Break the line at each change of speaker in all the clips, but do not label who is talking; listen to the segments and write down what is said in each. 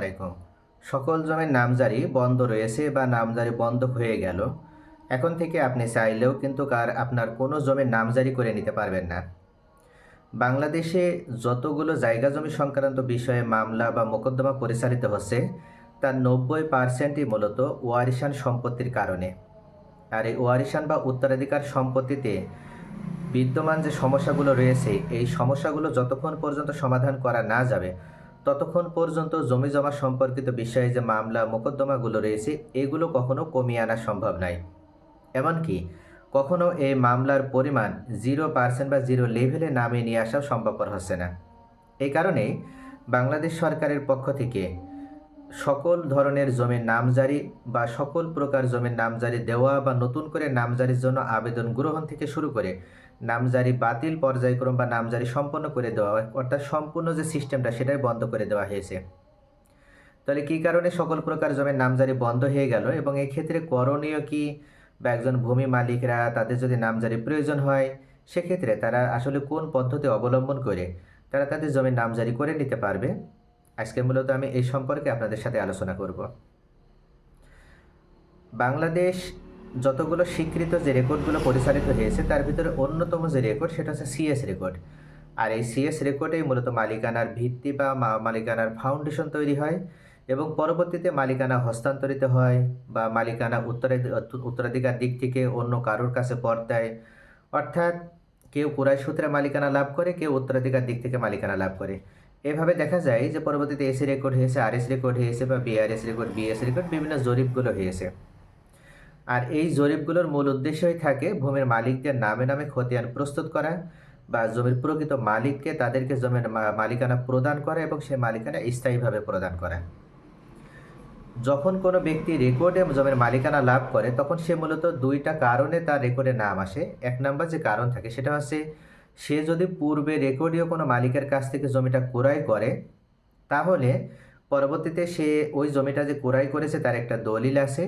আলাইকুম সকল জমির নামজারি বন্ধ রয়েছে বা নামজারি বন্ধ হয়ে গেল। এখন থেকে আপনি চাইলেও কিন্তু কার আপনার কোনো জমির নামজারি করে নিতে পারবেন না। বাংলাদেশে যতগুলো জায়গা জমি সংক্রান্ত বিষয়ে মামলা বা মোকদ্দমা পরিচালিত হচ্ছে, তার নব্বই পার্সেন্টই মূলত ওয়ারিশান সম্পত্তির কারণে। আর এই ওয়ারিশান বা উত্তরাধিকার সম্পত্তিতে বিদ্যমান যে সমস্যাগুলো রয়েছে, এই সমস্যাগুলো যতক্ষণ পর্যন্ত সমাধান করা না যাবে ততক্ষণ পর্যন্ত জমি জমা সম্পর্কিত বিষয়ে যে মামলা, মোকদ্দমাগুলো রয়েছে, এগুলো কখনো কমিয়ে আনা সম্ভব নয়। এমনকি কখনো এই মামলার পরিমাণ জিরো পার্সেন্ট বা জিরো লেভেলে নামিয়ে নিয়ে আসা সম্ভবপর হচ্ছে না। এই কারণে বাংলাদেশ সরকারের পক্ষ থেকে সকল ধরনের জমির নামজারি বা সকল প্রকার জমির নামজারি দেওয়া বা নতুন করে নামজারির জন্য আবেদন গ্রহণ থেকে শুরু করে নামজারি বাতিল পর্যায়ক্রম বা নামজারি সম্পন্ন করে দেওয়া অর্থাৎ সম্পূর্ণ যে সিস্টেমটা সেটাই বন্ধ করে দেওয়া হয়েছে। তাহলে কী কারণে সকল প্রকার জমির নামজারি বন্ধ হয়ে গেল এবং ক্ষেত্রে করণীয় কি? বা একজন ভূমি মালিকরা তাদের যদি নামজারি প্রয়োজন হয়, সেক্ষেত্রে তারা আসলে কোন পদ্ধতি অবলম্বন করে তারা তাদের জমির নামজারি করে নিতে পারবে? আজকে মূলত আমি এই সম্পর্কে আপনাদের সাথে আলোচনা করব। বাংলাদেশ যতগুলো স্বীকৃত যে রেকর্ডগুলো পরিচালিত হয়েছে, তার ভিতরে অন্যতম যে রেকর্ড সেটা হচ্ছে সিএস রেকর্ড। আর এই সিএস রেকর্ডেই মূলত মালিকানার ভিত্তি বা মালিকানার ফাউন্ডেশন তৈরি হয় এবং পরবর্তীতে মালিকানা হস্তান্তরিত হয় বা মালিকানা উত্তরাধি- উত্তরাধিকার দিক থেকে অন্য কারোর কাছে পর্দায় অর্থাৎ কেউ কুরাই সূত্রে মালিকানা লাভ করে, কেউ উত্তরাধিকার দিক থেকে মালিকানা লাভ করে। এভাবে দেখা যায় যে পরবর্তীতে এসি রেকর্ড হয়েছে আর এস রেকর্ড হয়েছে বা বিআরএস রেকর্ড বিএস রেকর্ড বিভিন্ন জরিপগুলো হয়েছে। আর এই জরিপগুলোর মূল উদ্দেশ্যই থাকে ভূমির মালিকদের নামে নামে খতিয়ান প্রস্তুত করা বা জমির প্রকৃত মালিককে তাদেরকে জমির মালিকানা প্রদান করা এবং সেই মালিকানা স্থায়ীভাবে প্রদান করা। যখন কোনো ব্যক্তি রেকর্ডে জমির মালিকানা লাভ করে, তখন সে মূলত দুইটা কারণে তার রেকর্ডে নাম আসে। এক নম্বর যে কারণ থাকে, সেটা হচ্ছে সে যদি পূর্বে রেকর্ডীয় কোনো মালিকের কাছ থেকে জমিটা ক্রয় করে, তাহলে পরবর্তীতে সে ওই জমিটা যে ক্রয় করেছে, তার একটা দলিল আছে।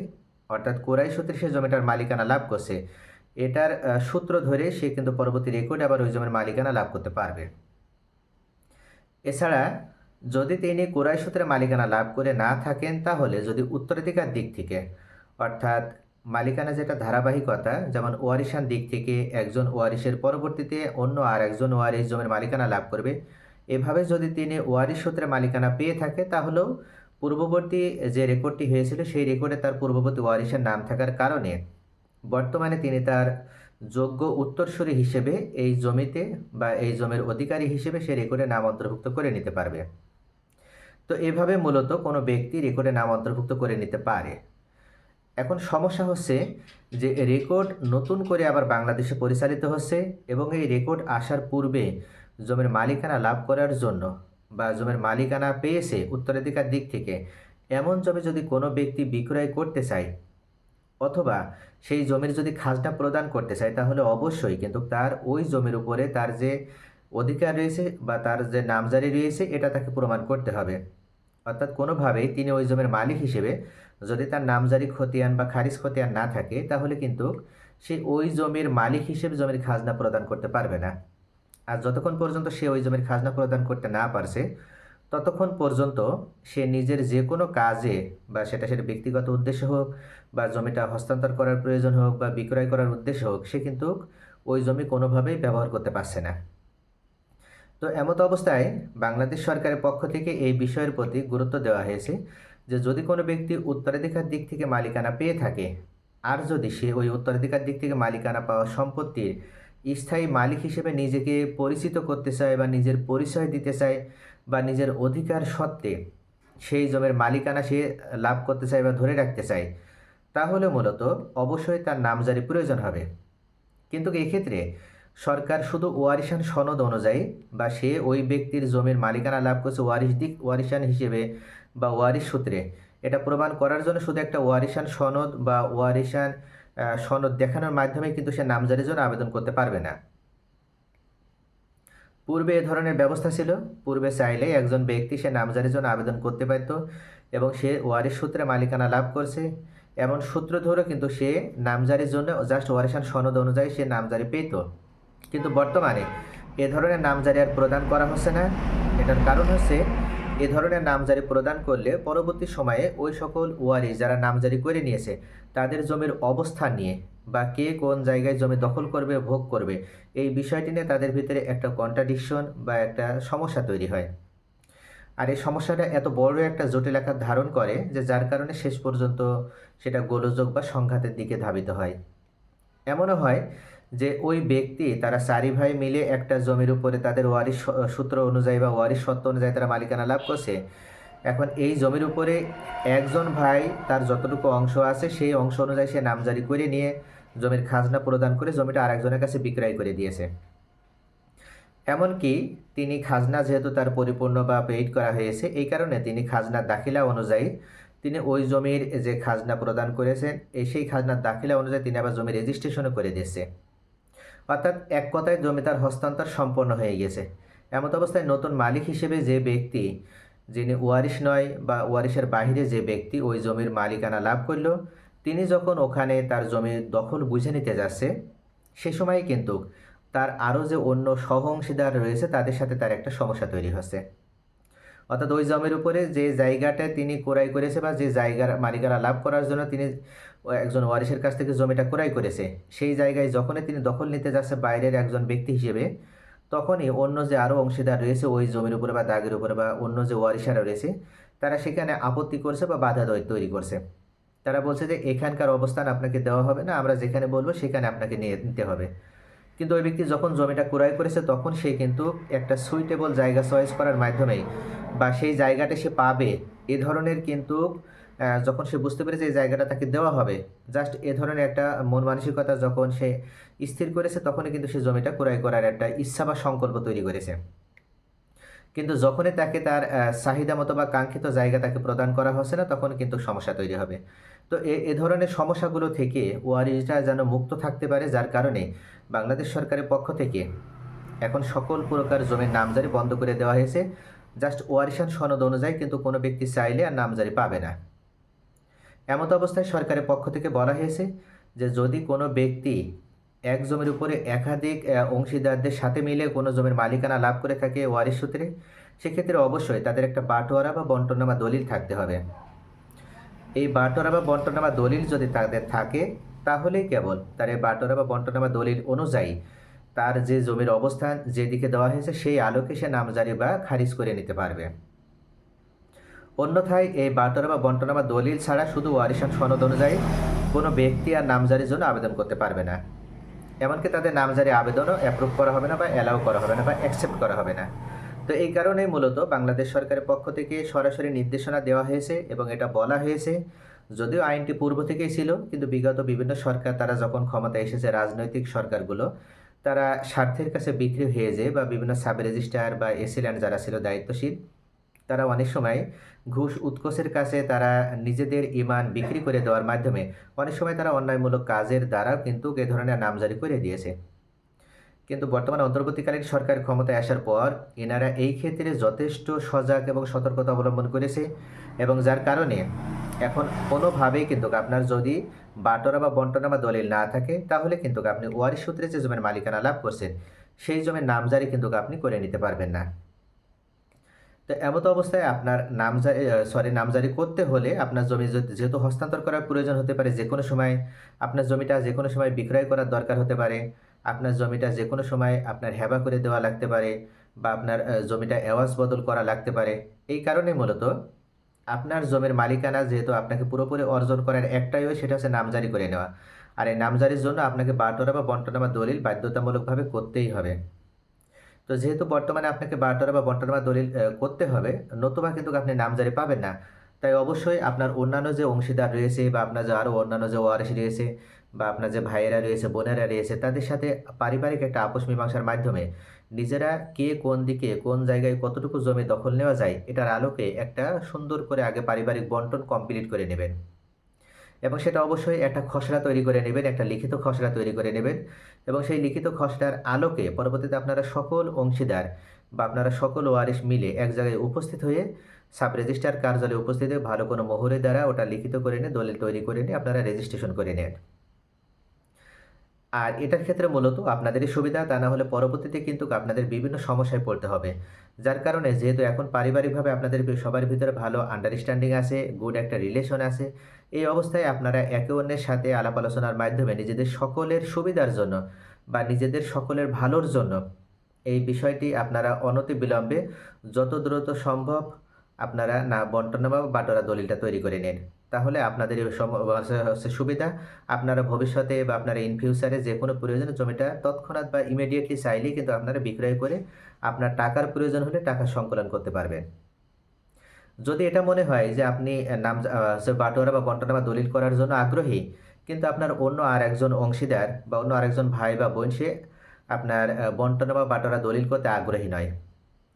অর্থাৎ ক্রয় সূত্রে সে জমিটার মালিকানা লাভ করছে। এটার সূত্র ধরে সে কিন্তু পরবর্তী রেকর্ড আবার ওই জমির মালিকানা লাভ করতে পারবে। এছাড়া, যদি তিনি কুরাই সূত্রে মালিকানা লাভ করে না থাকেন, তাহলে যদি উত্তরাধিকার দিক থেকে, অর্থাৎ মালিকানা যেটা ধারাবাহিকতা, যেমন ওয়ারিশান দিক থেকে একজন ওয়ারিশের পরবর্তীতে অন্য আর একজন ওয়ারিশ জমির মালিকানা লাভ করবে, এভাবে যদি তিনি ওয়ারিশ সূত্রে মালিকানা পেয়ে থাকে, তাহলেও পূর্ববর্তী যে রেকর্ডটি হয়েছিল, সেই রেকর্ডে তার পূর্ববর্তী ওয়ারিশের নাম থাকার কারণে বর্তমানে তিনি তার যোগ্য উত্তরসূরি হিসেবে এই জমিতে বা এই জমির অধিকারী হিসেবে সে রেকর্ডে নাম অন্তর্ভুক্ত করে নিতে পারবে। তো এভাবে মূলত কোনো ব্যক্তি রেকর্ডে নাম অন্তর্ভুক্ত করে নিতে পারে। এখন সমস্যা হচ্ছে যে রেকর্ড নতুন করে আবার বাংলাদেশে পরিচালিত হচ্ছে এবং এই রেকর্ড আসার পূর্বে জমির মালিকানা লাভ করার জন্য বা জমির মালিকানা পেয়েছে উত্তরাধিকার দিক থেকে, এমন জমি যদি কোনো ব্যক্তি বিক্রয় করতে চায় অথবা সেই জমির যদি খাজনা প্রদান করতে চায়, তাহলে অবশ্যই কিন্তু তার ওই জমির উপরে তার যে অধিকার রয়েছে বা তার যে নামজারি রয়েছে, এটা তাকে প্রমাণ করতে হবে। অর্থাৎ কোনোভাবেই তিনি ওই জমির মালিক হিসেবে যদি তার নামজারি খতিয়ান বা খারিজ খতিয়ান না থাকে, তাহলে কিন্তু সে ওই জমির মালিক হিসেবে জমির খাজনা প্রদান করতে পারবে না। আর যতক্ষণ পর্যন্ত সে ওই জমির খাজনা প্রদান করতে না পারছে, ততক্ষণ পর্যন্ত সে নিজের যে কোনো কাজে বা সেটা সেটা ব্যক্তিগত উদ্দেশ্য হোক বা জমিটা হস্তান্তর করার প্রয়োজন হোক বা বিক্রয় করার উদ্দেশ্য হোক, সে কিন্তু ওই জমি কোনোভাবেই ব্যবহার করতে পারছে না। তো এমত অবস্থায় বাংলাদেশ সরকারের পক্ষ থেকে এই বিষয়ের প্রতি গুরুত্ব দেওয়া হয়েছে যে, যদি কোনো ব্যক্তি উত্তরাধিকার দিক থেকে মালিকানা পেয়ে থাকে, আর যদি সে ওই উত্তরাধিকার দিক থেকে মালিকানা পাওয়া সম্পত্তির স্থায়ী মালিক হিসেবে নিজেকে পরিচিত করতে চায় বা নিজের পরিচয় দিতে চায় বা নিজের অধিকার সত্ত্বে সেই জমির মালিকানা সে লাভ করতে চায় বা ধরে রাখতে চায়, তাহলে মূলত অবশ্যই তার নামজারি প্রয়োজন হবে। কিন্তু এক্ষেত্রে সরকার শুধু ওয়ারিশান সনদ অনুযায়ী বা সে ওই ব্যক্তির জমির মালিকানা লাভ করছে ওয়ারিশ দিক, ওয়ারিশান হিসেবে বা ওয়ারিশ সূত্রে, এটা প্রমাণ করার জন্য শুধু একটা ওয়ারিশান সনদ বা ওয়ারিশান সনদ দেখানোর মাধ্যমে কিন্তু সে নামজারির জন্য আবেদন করতে পারবে না। পূর্বে এ ধরনের ব্যবস্থা ছিল। পূর্বে চাইলে একজন ব্যক্তি সে নামজারির জন্য আবেদন করতে পারত এবং সে ওয়ারিশ সূত্রে মালিকানা লাভ করছে। এমন সূত্র ধরে কিন্তু সে নামজারির জন্য জাস্ট ওয়ারিশান সনদ অনুযায়ী সে নামজারি পেত। কিন্তু বর্তমানে এ ধরনের নামজারি আর প্রদান করা হচ্ছে না। এটার কারণ হচ্ছে এ ধরনের নামজারি প্রদান করলে পরবর্তী সময়ে ওই সকল ওয়ারিশ যারা নামজারি করে নিয়েছে, তাদের জমির অবস্থান নিয়ে বা কে কোন জায়গায় জমি দখল করবে, ভোগ করবে, এই বিষয়টি নিয়ে তাদের ভিতরে একটা কন্ট্রাডিকশন বা একটা সমস্যা তৈরি হয়। আর এই সমস্যাটা এত বড় একটা জটিল আকার ধারণ করে যে যার কারণে শেষ পর্যন্ত সেটা গোলযোগ বা সংঘাতের দিকে ধাবিত হয়। এমনও হয় যে ওই ব্যক্তি, তারা চারি ভাই মিলে একটা জমির উপরে তাদের ওয়ারিশ সূত্র অনুযায়ী বা ওয়ারিশ সত্ত্ব অনুযায়ী তারা মালিকানা লাভ করছে। এখন এই জমির উপরে একজন ভাই, তার যতটুকু অংশ আছে, সেই অংশ অনুযায়ী সে নামজারি করে নিয়ে জমির খাজনা প্রদান করে জমিটা আরেকজনের কাছে বিক্রয় করে দিয়েছে। এমনকি তিনি খাজনা যেহেতু তার পরিপূর্ণ বা পেইড করা হয়েছে, এই কারণে তিনি খাজনার দাখিলা অনুযায়ী তিনি ওই জমির যে খাজনা প্রদান করেছেন, এই সেই খাজনার দাখিলা অনুযায়ী তিনি আবার জমি রেজিস্ট্রেশনও করে দিয়েছে। অর্থাৎ এক কথায় জমি তার হস্তান্তর সম্পন্ন হয়ে গেছে। এমত অবস্থায় নতুন মালিক হিসেবে যে ব্যক্তি, যিনি ওয়ারিশ নয় বা ওয়ারিশের বাইরে যে ব্যক্তি ওই জমির মালিকানা লাভ করল, তিনি যখন ওখানে তার জমির দখল বুঝে নিতে যাচ্ছে, সে সময় কিন্তু তার আরও যে অন্য সহ অংশীদার রয়েছে, তাদের সাথে তার একটা সমস্যা তৈরি হচ্ছে। অর্থাৎ ওই জমির উপরে যে জায়গাটা তিনি ক্রয় করেছে বা যে জায়গার মালিকানা লাভ করার জন্য তিনি একজন ওয়ারিশের কাছ থেকে জমিটা ক্রয় করেছে। সেই জায়গায় যখনই তিনি দখল নিতে যাচ্ছে বাইরের একজন ব্যক্তি হিসেবে, তখনই অন্য যে আরও অংশীদার রয়েছে ওই জমির উপরে বা দাগের উপরে বা অন্য যে ওয়ারিশারা রয়েছে, তারা সেখানে আপত্তি করছে বা বাধা তৈরি করছে। তারা বলছে যে এখানকার অবস্থান আপনাকে দেওয়া হবে না, আমরা যেখানে বলব সেখানে আপনাকে নিয়ে নিতে হবে। কিন্তু ওই ব্যক্তি যখন জমিটা ক্রয় করেছে, তখন সে কিন্তু একটা সুইটেবল জায়গা চয়েস করার মাধ্যমেই বা সেই জায়গাটা সে পাবে, এ ধরনের কিন্তু যখন সে বুঝতে পেরেছে এই জায়গাটা তাকে দেওয়া হবে জাস্ট এ ধরনের একটা মন মানসিকতা যখন সে স্থির করেছে, তখনই কিন্তু সে জমিটা ক্রয় করার একটা ইচ্ছা বা সংকল্প তৈরি করেছে। কিন্তু যখনই তাকে তার চাহিদা মতো বা কাঙ্ক্ষিত জায়গা তাকে প্রদান করা হচ্ছে না, তখন কিন্তু সমস্যা তৈরি হবে। তো এ এ ধরনের সমস্যাগুলো থেকে ওয়ারিশরা যেন মুক্ত থাকতে পারে, যার কারণে বাংলাদেশ সরকারের পক্ষ থেকে এখন সকল প্রকার জমির নামজারি বন্ধ করে দেওয়া হয়েছে। জাস্ট ওয়ারিশান সনদ অনুযায়ী কিন্তু কোনো ব্যক্তি চাইলে আর নামজারি পাবে না। এমত অবস্থায় সরকারের পক্ষ থেকে বলা হয়েছে যে যদি কোনো ব্যক্তি এক জমির উপরে একাধিক অংশীদারদের সাথে মিলে কোনো জমির মালিকানা লাভ করে থাকে ওয়ারিশ সূত্রে, সেক্ষেত্রে অবশ্যই তাদের একটা বাটোয়ারা বা বন্টনামা দলিল থাকতে হবে। এই বাটোয়ারা বা বন্টনামা দলিল যদি তাদের থাকে তাহলেই কেবল তার এই বাটোয়ারা বা বন্টনামা দলিল অনুযায়ী তার যে জমির অবস্থান যেদিকে দেওয়া হয়েছে, সেই আলোকে সে নামজারি বা খারিজ করে নিতে পারবে। অন্যথায় এই বাটোয়ারা বা বন্টনামা দলিল ছাড়া শুধু ওয়ারিশান সনদ অনুযায়ী কোনো ব্যক্তি আর নামজারির জন্য আবেদন করতে পারবে না। এমনকি তাদের নামজারি আবেদনও অ্যাপ্রুভ করা হবে না বা অ্যালাউ করা হবে না বা অ্যাকসেপ্ট করা হবে না। তো এই কারণেই মূলত বাংলাদেশ সরকারের পক্ষ থেকে সরাসরি নির্দেশনা দেওয়া হয়েছে এবং এটা বলা হয়েছে, যদিও আইনটি পূর্ব থেকেই ছিল, কিন্তু বিগত বিভিন্ন সরকার তারা যখন ক্ষমতায় এসেছে, রাজনৈতিক সরকারগুলো, তারা স্বার্থের কাছে বিক্রি হয়ে যায় বা বিভিন্ন সাব রেজিস্ট্রার বা এসিল্যান্ড যারা ছিল দায়িত্বশীল তারা অনেক সময় ঘুষ উৎকোষের কাছে তারা নিজেদের ইমান বিক্রি করে দেওয়ার মাধ্যমে অনেক সময় তারা অন্যায়মূলক কাজের দ্বারাও কিন্তু এ ধরনের নামজারি করে দিয়েছে। কিন্তু বর্তমানে অন্তর্বর্তীকালীন সরকার ক্ষমতায় আসার পর এনারা এই ক্ষেত্রে যথেষ্ট সজাগ এবং সতর্কতা অবলম্বন করেছে এবং যার কারণে এখন কোনোভাবেই কিন্তু আপনার যদি বাটরা বা বন্টনা বা দলিল না থাকে, তাহলে কিন্তু আপনি ওয়ারিশ সূত্রে যে জমির মালিকানা লাভ করছেন, সেই জমির নামজারি কিন্তু আপনি করে নিতে পারবেন না। তো এমত অবস্থায় আপনার নামজারি সরি নামজারি করতে হলে আপনার জমি যেহেতু হস্তান্তর করার প্রয়োজন হতে পারে যে কোনো সময়, আপনার জমিটা যে কোনো সময় বিক্রয় করার দরকার হতে পারে, আপনার জমিটা যে কোনো সময় আপনার হেবা করে দেওয়া লাগতে পারে বা আপনার জমিটা এওয়াজ বদল করা লাগতে পারে। এই কারণে মূলত আপনার জমির মালিকানা যেহেতু আপনাকে পুরোপুরি অর্জন করার একটাই হয় সেটা হচ্ছে নামজারি করে নেওয়া। আর এই নামজারির জন্য আপনাকে বাটোরা বা বন্টনা বা দলিল বাধ্যতামূলকভাবে করতেই হবে। তো যেহেতু বর্তমানে আপনাকে বাটোরা বা বন্টনা বা দলিল করতে হবে, নতুবা কিন্তু আপনি নামজারি পাবেন না। তাই অবশ্যই আপনার অন্যান্য যে অংশীদার রয়েছে বা আপনার যে আরও অন্যান্য যে ওয়ারিশ রয়েছে বা আপনার যে ভাইয়েরা রয়েছে, বোনেরা রয়েছে, তাদের সাথে পারিবারিক একটা আপোষ মীমাংসার মাধ্যমে নিজেরা কে কোন দিকে, কোন জায়গায় কতটুকু জমি দখল নেওয়া যায়, এটার আলোকে একটা সুন্দর করে আগে পারিবারিক বন্টন কমপ্লিট করে নেবেন। এবং সেটা অবশ্যই একটা খসড়া তৈরি করে নেবেন, একটা লিখিত খসড়া তৈরি করে নেবেন। এবং সেই লিখিত খসড়ার আলোকে পরবর্তীতে আপনারা সকল অংশীদার বা আপনারা সকল ওয়ারিশ মিলে এক জায়গায় উপস্থিত হয়ে সাব রেজিস্ট্রার কার্যালয়ে উপস্থিত হয়ে ভালো কোনো মোহরের দ্বারা ওটা লিখিত করে নিয়ে, দলিল তৈরি করে নিয়ে আপনারা রেজিস্ট্রেশন করে নেন। আর এটার ক্ষেত্রে মূলত আপনাদেরই সুবিধা, তা না হলে পরবর্তীতে কিন্তু আপনাদের বিভিন্ন সমস্যায় পড়তে হবে। যার কারণে যেহেতু এখন পারিবারিকভাবে আপনাদের সবার ভিতরে ভালো আন্ডারস্ট্যান্ডিং আছে গুড একটা রিলেশন আছে, এই অবস্থায় আপনারা একে অন্যের সাথে আলাপ আলোচনার মাধ্যমে নিজেদের সকলের সুবিধার জন্য বা নিজেদের সকলের ভালোর জন্য এই বিষয়টি আপনারা অনতি বিলম্বে যত দ্রুত সম্ভব আপনারা না বন্টন বা বাটোরা দলিলটা তৈরি করে নিন। তাহলে আপনাদের হচ্ছে সুবিধা। আপনারা ভবিষ্যতে বা আপনারা ইন ফিউচারে যে কোনো প্রয়োজনে জমিটা তৎক্ষণাৎ বা ইমিডিয়েটলি চাইলেই কিন্তু আপনারা বিক্রয় করে আপনার টাকার প্রয়োজন হলে টাকা সংকলন করতে পারবেন। যদি এটা মনে হয় যে আপনি নাম বাটোয়ারা বা বন্টনা বা দলিল করার জন্য আগ্রহী, কিন্তু আপনার অন্য আর একজন অংশীদার বা অন্য আরেকজন ভাই বা বোন সে আপনার বন্টনা বা বাটোয়ারা দলিল করতে আগ্রহী নয়।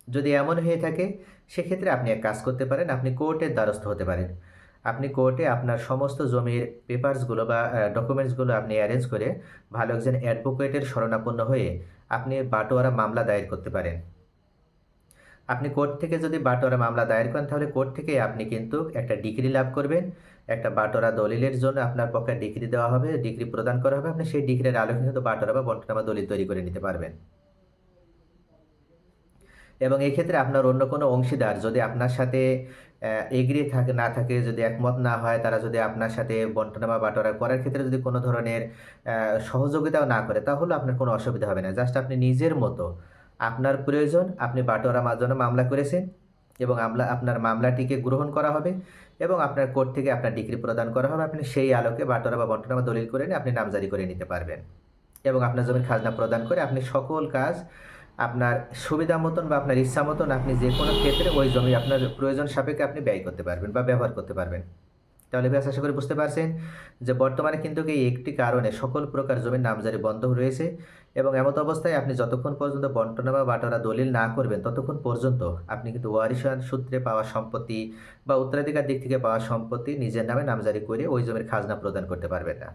যদি এমন হয়ে থাকে, সেক্ষেত্রে আপনি এক কাজ করতে পারেন, আপনি কোর্টের দ্বারস্থ হতে পারেন। আপনি কোর্টে আপনার সমস্ত জমির পেপারসগুলো বা ডকুমেন্টসগুলো আপনি অ্যারেঞ্জ করে ভালো একজন অ্যাডভোকেটের শরণাপন্ন হয়ে আপনি বাটোয়ারা মামলা দায়ের করতে পারেন। আপনি কোর্ট থেকে যদি বাটোয়ারা মামলা দায়ের করেন, তাহলে কোর্ট থেকে আপনি কিন্তু একটা ডিগ্রি লাভ করবেন। একটা বাটোয়ারা দলিলের জন্য আপনার পক্ষে ডিগ্রি দেওয়া হবে, ডিগ্রি প্রদান করা হবে, আপনি সেই ডিগ্রির আলোকে কিন্তু বাটোয়ারা বা বন্টনা বা দলিল তৈরি করে নিতে পারবেন। এবং এই ক্ষেত্রে আপনার অন্য কোনো অংশীদার যদি আপনার সাথে এগ্রি থাকে, না থাকে, যদি একমত না হয়, তারা যদি আপনার সাথে বন্টনা বা বাটোয়ারা করার ক্ষেত্রে যদি কোনো ধরনের সহযোগিতাও না করে, তাহলে আপনার কোনো অসুবিধা হবে না। জাস্ট আপনি নিজের মতো আপনার প্রয়োজন, আপনি বাটোয়ারা জন্য মামলা করেছেন এবং আমলা, আপনার মামলাটিকে গ্রহণ করা হবে এবং আপনার কোর্ট থেকে আপনার ডিগ্রি প্রদান করা হবে। আপনি সেই আলোকে বাটোয়ারা বা বন্টনা বা দলিল করে নিয়ে আপনি নামজারি করে নিতে পারবেন এবং আপনার জমির খাজনা প্রদান করে আপনি সকল কাজ আপনার সুবিধা মতন বা আপনার ইচ্ছা মতন আপনি যে কোনো ক্ষেত্রে ওই জমি আপনার প্রয়োজন সাপেক্ষে আপনি ব্যয় করতে পারবেন বা ব্যবহার করতে পারবেন। তাহলে ব্যাস, আশা করি বুঝতে পারছেন যে বর্তমানে কিন্তু এই একটি কারণে সকল প্রকার জমির নামজারি বন্ধ রয়েছে এবং এমত অবস্থায় আপনি যতক্ষণ পর্যন্ত বন্টনা বা বাটোয়ারা দলিল না করবেন, ততক্ষণ পর্যন্ত আপনি কিন্তু ওয়ারিশান সূত্রে পাওয়া সম্পত্তি বা উত্তরাধিকার দিক থেকে পাওয়া সম্পত্তি নিজের নামে নামজারি করে ওই জমির খাজনা প্রদান করতে পারবেন না।